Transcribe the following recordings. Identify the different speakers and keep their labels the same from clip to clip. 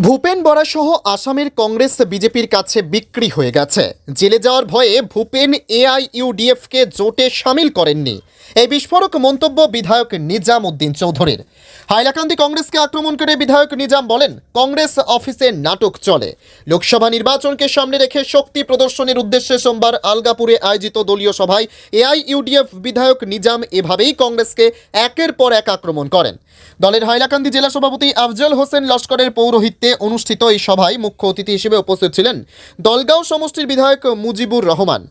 Speaker 1: ভূপেন বরা সহ আসামের কংগ্রেস বিজেপির কাছে বিক্রি হয়ে গেছে। জেলে যাওয়ার ভয়ে ভূপেন এআইইউডিএফকে জোটে সামিল করেননি। এই বিস্ফোরক মন্তব্য বিধায়ক নিজাম উদ্দিন চৌধুরীর। হাইলাকান্দি কংগ্রেসকে আক্রমণ করে বিধায়ক নিজাম বলেন, কংগ্রেস অফিসে নাটক চলে। লোকসভা নির্বাচনকে সামনে রেখে শক্তি প্রদর্শনের উদ্দেশ্যে সোমবার আলগাপুরে আয়োজিত দলীয় সভায় এআইইউডিএফ বিধায়ক নিজাম এভাবেই কংগ্রেসকে একের পর এক আক্রমণ করেন। দলের হাইলাকান্দি জেলা সভাপতি আফজল হোসেন লস্করের পৌরোহিত্যে অনুষ্ঠিত এই সভায় মুখ্য অতিথি হিসেবে উপস্থিত ছিলেন দলগাঁও সমষ্টির বিধায়ক মুজিবুর রহমান।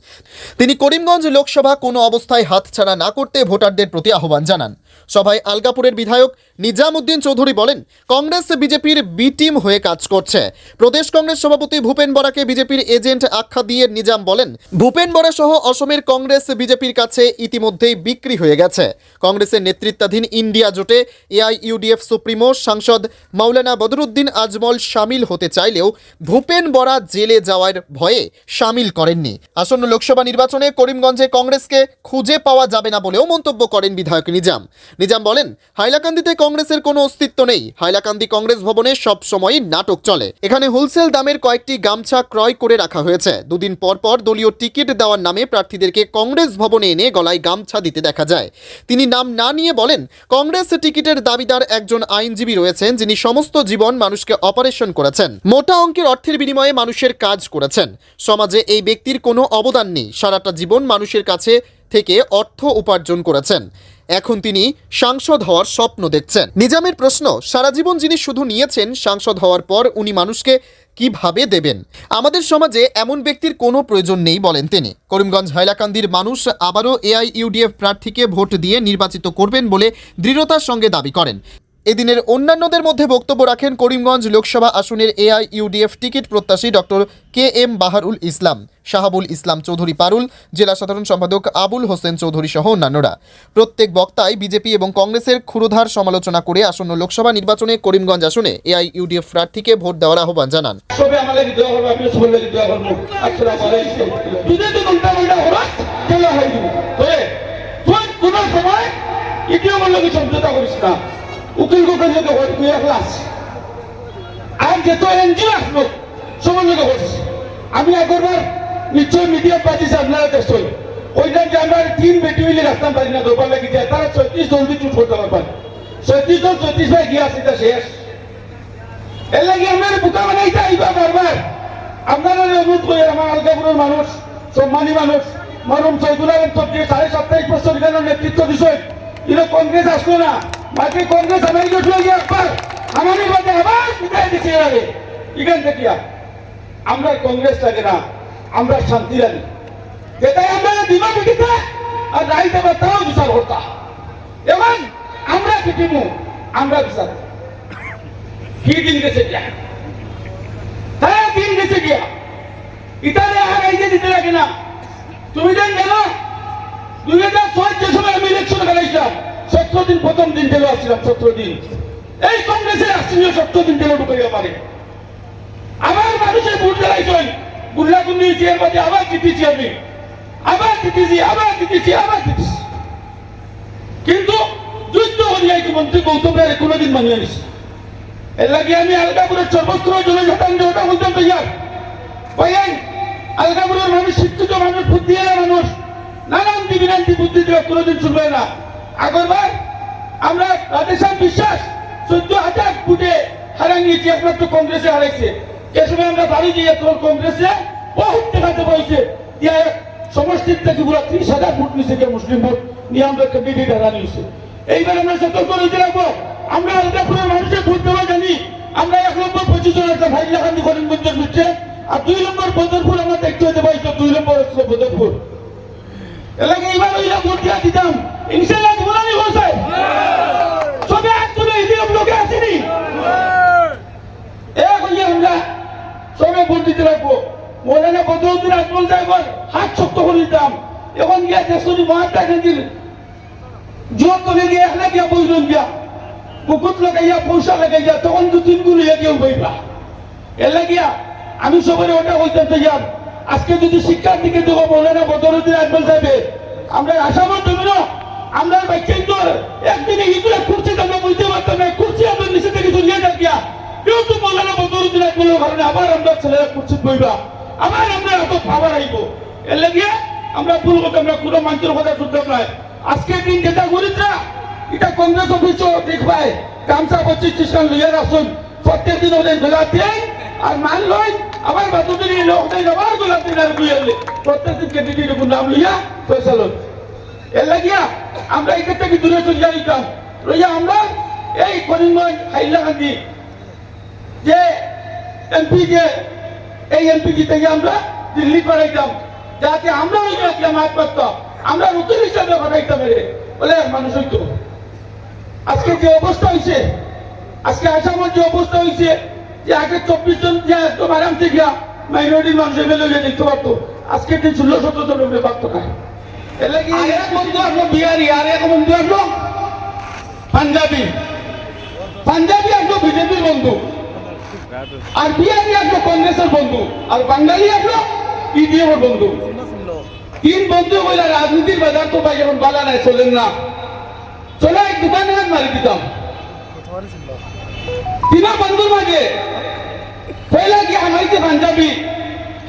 Speaker 1: তিনি করিমগঞ্জ লোকসভা কোনো অবস্থায় হাতছাড়া না করতে ভোটারদের প্রতি আহ্বান জানান। সভায় আলগাপুরের বিধায়ক নিজামুদ্দিন চৌধুরী বলেন, কংগ্রেস বিজেপির বি টিম হয়ে কাজ করছে। প্রদেশ কংগ্রেস সভাপতি ভূপেন বরাকে বিজেপির এজেন্ট আখ্যা দিয়ে নিজাম বলেন, ভূপেন বরা সহ অসমের কংগ্রেস বিজেপির কাছে ইতিমধ্যেই বিক্রি হয়ে গেছে। কংগ্রেসের নেতৃত্বাধীন ইন্ডিয়া জোটে এআইইউডিএফ সুপ্রিমো সাংসদ মাওলানা বদরুদ্দিন আজমল সামিল হতে চাইলেও ভূপেন বরা জেলে যাওয়ার ভয়ে সামিল করেননি। আসন্ন লোকসভা নির্বাচনে করিমগঞ্জে কংগ্রেসকে খুঁজে পাওয়া যাবে না বলেও মন্তব্য করেন বিধায়ক নিজাম। নিজাম বলেন, হাইলাকান্দিতে কংগ্রেসের কোনো অস্তিত্ব নেই। হাইলাকান্দি কংগ্রেস ভবনে সব সময়ই নাটক চলে। এখানে হোলসেল দামের কয়েকটি গামছা ক্রয় করে রাখা হয়েছে। দুদিন পর পর দলীয় টিকিট দেওয়ার নামে প্রার্থীদেরকে কংগ্রেস ভবনে এনে গলায় গামছা দিতে দেখা যায়। তিনি নাম না নিয়ে বলেন, কংগ্রেস টিকিটের দাবিদার একজন আইনজীবী রয়েছেন যিনি সমস্ত জীবন মানুষকে অপারেশন করেছেন। মোটা অঙ্কের অর্থের বিনিময়ে মানুষের কাজ করেছেন। সমাজে এই ব্যক্তির কোনো অবদান নেই। সারাটা জীবন মানুষের কাছে থেকে অর্থ উপার্জন করেছেন। এখন তিনি সাংসদ হওয়ার স্বপ্ন দেখছেন। নিজামের প্রশ্ন, সারা জীবন যিনি শুধু নিয়েছেন, সাংসদ হওয়ার পর উনি মানুষকে কীভাবে দেবেন? আমাদের সমাজে এমন ব্যক্তির কোনো প্রয়োজন নেই বলেন তিনি। করিমগঞ্জ হাইলাকান্দির মানুষ আবারও এআইইউডিএফ প্রার্থীকে ভোট দিয়ে নির্বাচিত করবেন বলে দৃঢ়তার সঙ্গে দাবি করেন। এদিনের অন্যান্যদের মধ্যে বক্তব্য রাখেন করিমগঞ্জ লোকসভা আসনের এআইইউডিএফ টিকিট প্রত্যাশী doctor K M Baharul Islam, Shahabul Islam Chowdhury Parul, জেলা সাধারণ সম্পাদক আবুল হোসেন চৌধুরী সহ অন্যান্যরা। প্রত্যেক বক্তায় বিজেপি এবং কংগ্রেসের ক্ষুরধার সমালোচনা করে আসন্ন লোকসভা নির্বাচনে করিমগঞ্জ আসনে এআইইউডিএফ প্রার্থীকে ভোট দেওয়ার আহ্বান জানান।
Speaker 2: সময় উকিল গোকের লোকে একলাস আর যে তো এনজিও আসলো, সবার লোকে হচ্ছে আমি আগরবার নিশ্চয় মিডিয়া পাচ্ছি আপনারা দেখছেন ওইটা যে, আমরা তিন বেটি মিলে রাখতাম পারি না দোকান লাগি যায়। তারা ছয়ত্রিশ জলদি চুট করতে পারবেন ছয়ত্রিশ জন ছয়ত্রিশ ভাই গিয়ে আসে শেষ। এর লাগে আমার বুকা বানাইতে আইবা বারবার। আপনারা অনুরোধ করে, আমার আলগাপুরের মানুষ, সম্মানী মানুষ, মরম চৌধুরী, সাড়ে সাতটাই বছর কেন নেতৃত্ব বিষয় এটা কংগ্রেস আসলো না। বাকি কংগ্রেস আমেরিকা চলে গিয়ে একবার আমাদের বাদে আবার উঠাই দিচ্ছে এরারে এখান থেকে। আমরা কংগ্রেস লাগে না, আমরা শান্তি লাগে যেটাই আমরা দিমা দেখিতে, আর রাই দেবে তাও বিচার করতাম এবং আমরা দেখিমু আমরা বিচার। কি দিন গেছে গিয়া? হ্যাঁ দিন গেছে গিয়া। ইতারে আর এই যে দিতে লাগে না। তুমি দেন গেল, দুই হাজার ছয় যে সময় আমি ইলেকশন খেলাইছিলাম সতেরো দিন প্রথম দিন জেলে আসছিলাম সতেরো দিন। এই কংগ্রেসের আসছিল সতেরো দিন জেলে ঢুকাইয়া পারে আবার মানুষের ভোট খেলাইছেন গুল্লাগুন্ডি চেয়ার বাদে আবার জিতেছি আমি। আবার জিতেছি আবার জিতেছি আবার জিতেছি। কিন্তু যুদ্ধ করিয়া মন্ত্রী গৌতম রায় কোনোদিন মানিয়ে আনিছি এর লাগে আমি আলগাপুরের সর্বত্র জনসাধারণ জনতা বলতাম তৈয়ার ভাইয়াই আলগাপুরের মানুষ শিক্ষিত মানুষ বুদ্ধি এলা মানুষ, নানান বিভ্রান্তি বুদ্ধি দিয়ে কোনোদিন শুনবে না। আগরবার আমরা রাধেশ্যাম বিশ্বাস চোদ্দ হাজার ফুটে হারান নিয়েছি একমাত্র কংগ্রেসে হারাইছে এ সময় আমরা বাড়ি গিয়ে তোর কংগ্রেসে বহুত দেখাতে দিয়া সমষ্টির থেকে পুরো ত্রিশ হাজার ভোট কে মুসলিম ভোট নিয়ে আমরা ক্যান্ডিডেট হারা নিয়েছে। এইবার আমরা সতর্ক রইতে রাখব আমরা আলগাপুরের মানুষের ভোট দেওয়া জানি। আমরা এক নম্বর পঁচিশ জন একটা ভাই লাগানি করিমগঞ্জের হচ্ছে আর দুই নম্বর বদরপুর আমরা দেখতে হতে পারছি দুই নম্বর হচ্ছে বদরপুর। এলাকা এইবার ওইটা ভোট দিয়া দিতাম। ইনশাল্লাহ দিব না নিব স্যার সবে একজনে লোকে আসেনি সাহেবের গিয়া এখানে গিয়া বইলেন গিয়া লাগাইয়া তখন দু তিন গুণ হইয়া কেউ আমি সবাই ওটা বলতে আজকে যদি শিক্ষার দিকে দেখো মৌলানা বদরুদ্দিন আজমল সাহেবে আমরা না। আমরা বাচ্চাই তো একদিনে ইগুলা কুর্সি আমরা বুঝতে পারতাম না কুর্সি আমরা নিচে থেকে সরিয়ে যাক গিয়া। কেউ তো মৌলানা বদরুদ্দিন আকবরের কারণে আবার আমরা ছেলেরা করছি বইবা আবার আমরা এত পাওয়ার আইব। এর লাগিয়ে আমরা ভুল কথা আমরা কোনো মানুষের কথা শুনতে নাই আজকে দিন যেটা গরিবরা, এটা কংগ্রেস অফিস দেখবাই গামছা পঁচিশ খ্রিস্টান লইয়া রাখুন। প্রত্যেক দিন ওদের গোলাপি আর মান লই আবার বাতুদিন এই লোক দেয় আবার গোলাপি আর বুঝালে প্রত্যেক দিন ক্যান্ডিডেট নাম লইয়া পয়সা লই আমরা এখান থেকে দূরে চলে যাইতাম আমরা এই যে এমপি যে এই এমপি আমরা দিল্লি পাঠাইতাম। যাতে আমরা ওই মাত পারতাম আমরা উকিল হিসাবে পাঠাইতাম রে বলে মানুষ হইতো। আজকে যে অবস্থা হয়েছে আজকে আসামের যে অবস্থা হয়েছে যে আগে চব্বিশ জন একদম আরামসে গিয়া মাইনরিটির মানুষ এমএলএ গিয়ে দেখতে পারতো আজকে দিন ষোলো সতেরো জন পারতো না। কি আর এক বন্ধু আসলো বিহারি আর এক বন্ধু আসলো পাঞ্জাবি পাঞ্জাবি আসলো বিজেপির বন্ধু আর বিহারি আসলো কংগ্রেসের বন্ধু আর বাঙালি আসলো ইডিএম এর বন্ধু তিন বন্ধু বলে রাজনীতির বাজার তো ভাই এখন বালা নাই চলেন না চলো এক দোকানে মারি দিতাম তিনা বন্ধুর মাঝে পয়লা কি হামাইছে পাঞ্জাবি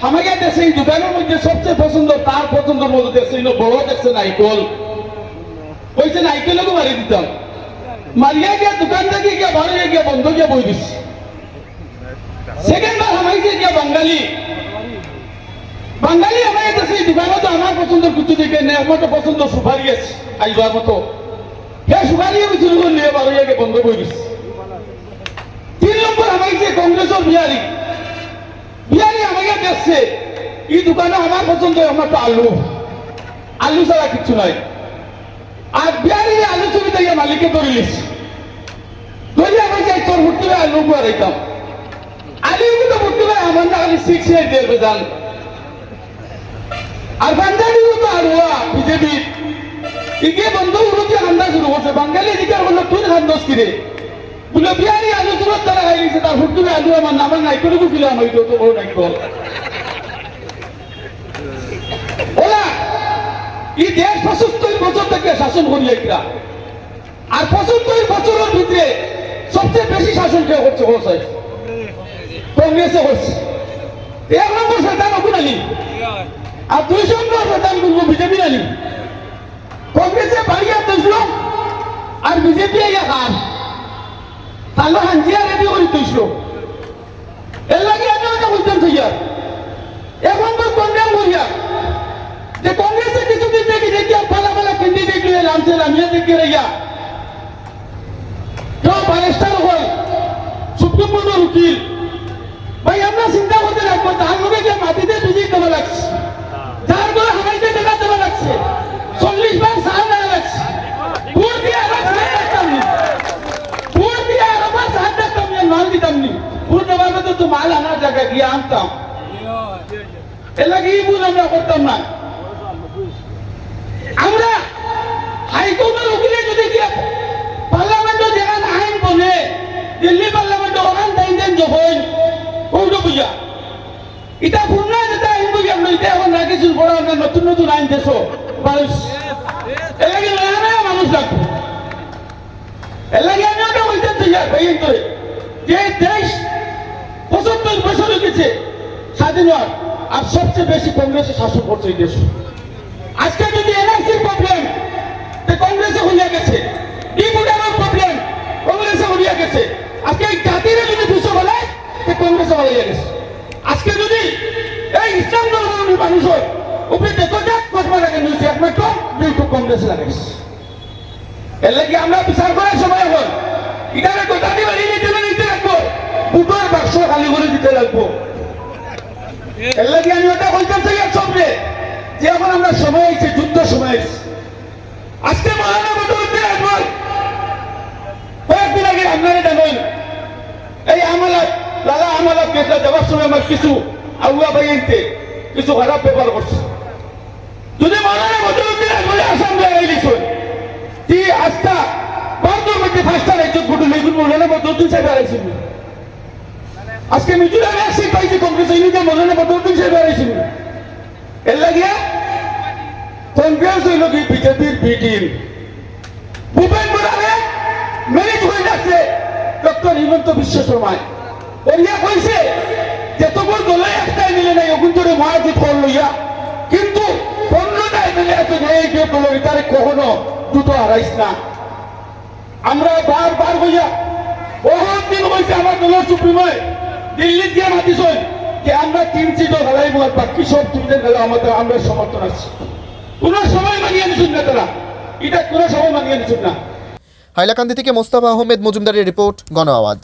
Speaker 2: হামাইয়া দেশে এই মধ্যে সবচেয়ে পছন্দ, তার পছন্দের মধ্যে দেশে বড় দেখছে নাইকল। কইছে, নাইকলকে মারি দিতাম মারিয়া গিয়া দোকান থেকে গিয়া ভালো গিয়া বন্ধ গিয়া বই দিচ্ছে সেকেন্ড বার হামাইছে গিয়া বাঙালি। বাঙালি আমার দেশে এই তো আমার পছন্দের কিছু দেখে নেই আমার তো পছন্দ সুপারি আছে, আইবার মতো। হে সুপারি, আমি শুরু করলে বারো গিয়া বন্ধ বই দিচ্ছে তিন নম্বর আমাকে কংগ্রেসের বিহারি। বিহারি দেখছে এই দোকানে আমার পছন্দ আমার তো আলু। আলু ছাড়া কিচ্ছু নাই। আর বিহারি আলু ছবি থেকে মালিকে ধরে তোর আলু গুয়ারাইতাম আলু কিন্তু আমার না সিক্স আর তো আর হুয়া বিজেপি। ইগে বন্ধ হান্দা শুরু করছে। বাঙালি এদিকে বলল, তুই হান্দস কিরে? বলে বিহারি আলু তুলত তারা খাই দিছে তার হুট্টু আলু আমার নামের নাইকল গুছিল আমার তো বড় নাইকল। ওলা এই দেশ পঁচাত্তর বছর থেকে শাসন করি একটা আর পঁচাত্তর বছরের ভিতরে সবচেয়ে বেশি শাসন কে করছে বলছে কংগ্রেসে করছে এক নম্বর শতান অকুন আলী আর দুই নম্বর শতান বলব বিজেপি আলী কংগ্রেসে বাড়িয়ে তুলছিল আর বিজেপি আইয়া খান তাহলে হাঞ্জিয়া রেডি করে তুইছিল এর লাগে আমি ওটা বলতাম থইয়া এখন তো কন্ডেম করিয়া। যে কংগ্রেসে কিছুদিন দেখি দেখি আর পালা পালা ক্যান্ডিডেট লিয়ে নামছে নামিয়ে দেখি রাইয়া। কেউ ব্যারিস্টার হল সুপ্রিম কোর্টের উকিল। ভাই, আমরা চিন্তা করতে লাগবো তার লোকে মাটিতে বিজয়ী দেওয়া লাগছে যার করে হামাইতে টাকা দেওয়া লাগছে চল্লিশ বার সাল দেওয়া লাগছে ভোট দিয়ে আবার সাল দেখতাম নি ভোট দিয়ে আবার সাল দেখতাম নি মাল দিতাম নি ভোট দেওয়ার মধ্যে তো মাল আনার জায়গা গিয়ে আনতাম। আমরা করতাম না। আমরা হাইকোর্টের উকিলে যদি গিয়ে পার্লামেন্টে আইন দিল্লি পার্লামেন্টে ওখান যখন বুঝা এটা যেটা আইন বুঝি এটা এখন নতুন নতুন আইন দেশো। মানুষ এলাকি মানুষ আমি ওটা বলতে যে দেশ পঁচাত্তর বছর গেছে স্বাধীন হওয়ার, আর সবচেয়ে বেশি কংগ্রেসে শাসন করছে এই দেশ। আজকে যদি এনআরসির প্রবলেম কংগ্রেসে হইয়া গেছে ডিপুটারের প্রবলেম কংগ্রেসে হইয়া গেছে। আজকে এই জাতিরে যদি দুশো বলে কংগ্রেসে হইয়া গেছে। আজকে যদি এই ইসলাম ধর্মের মানুষ হয়, উপরে দেখো যাক কসমা লাগে নিউজ একমাত্র বিলটু কংগ্রেসে লাগাইছে এর লাগে আমরা বিচার করার সময় হল এখানে কোথাটি বাড়িয়ে নিতে বাক্স খালি করে দিতে লাগবো। এর লাগে আমি ওটা বলতাম এক সবরে। যে এখন আমরা সময় হয়েছে যুদ্ধ সময় হয়েছে আজকে মহানা বদলতে একবার কয়েকদিন আগে আপনারা জানেন, এই আমালত লালা আমালত কেসটা সময় আমার কিছু আগুয়া বাইনতে কিছু খারাপ ব্যাপার করছে। যদি মহানা বদলতে একবারে আসাম জায়গায় আস্থা? ভারতের মধ্যে পাঁচটা রাজ্য ঘটল এইগুলো মহানা বদলতে সাহেব হারাইছিল আজকে মিজোরামে সিট পাইছে কংগ্রেস ইউনিটের মহানা বদলতে সাহেব হারাইছিল এর লাগিয়া কংগ্রেস হইল কি বিজেপির বি টিম ভূপেন বোরারে ম্যানেজ হয়ে যাচ্ছে ডক্টর হিমন্ত বিশ্ব শর্মায় ওরিয়া কইছে যে তবুর দলে একটাই মিলে নাই ওগুন তোরে মহাজিৎ ফল লইয়া। কিন্তু এমএলএ আছে যে এই যে দলের তারে কখনো দুটো হারাইস না। আমরা বারবার হইয়া বহুত দিন হয়েছে আমার দলের সুপ্রিময়। দিল্লি দিয়ে মাতিস যে আমরা সিটও খেলাই আর বাকি সব তিনটে খেলা আমাদের আমরা সমর্থন আছি। কোন সময় মানিয়ে নিছুন না তারা। এটা কোন সময় মানিয়ে নিছুন না।
Speaker 1: হাইলাকান্দি থেকে মোস্তাফা আহমেদ মজুমদারের রিপোর্ট, গণ আওয়াজ।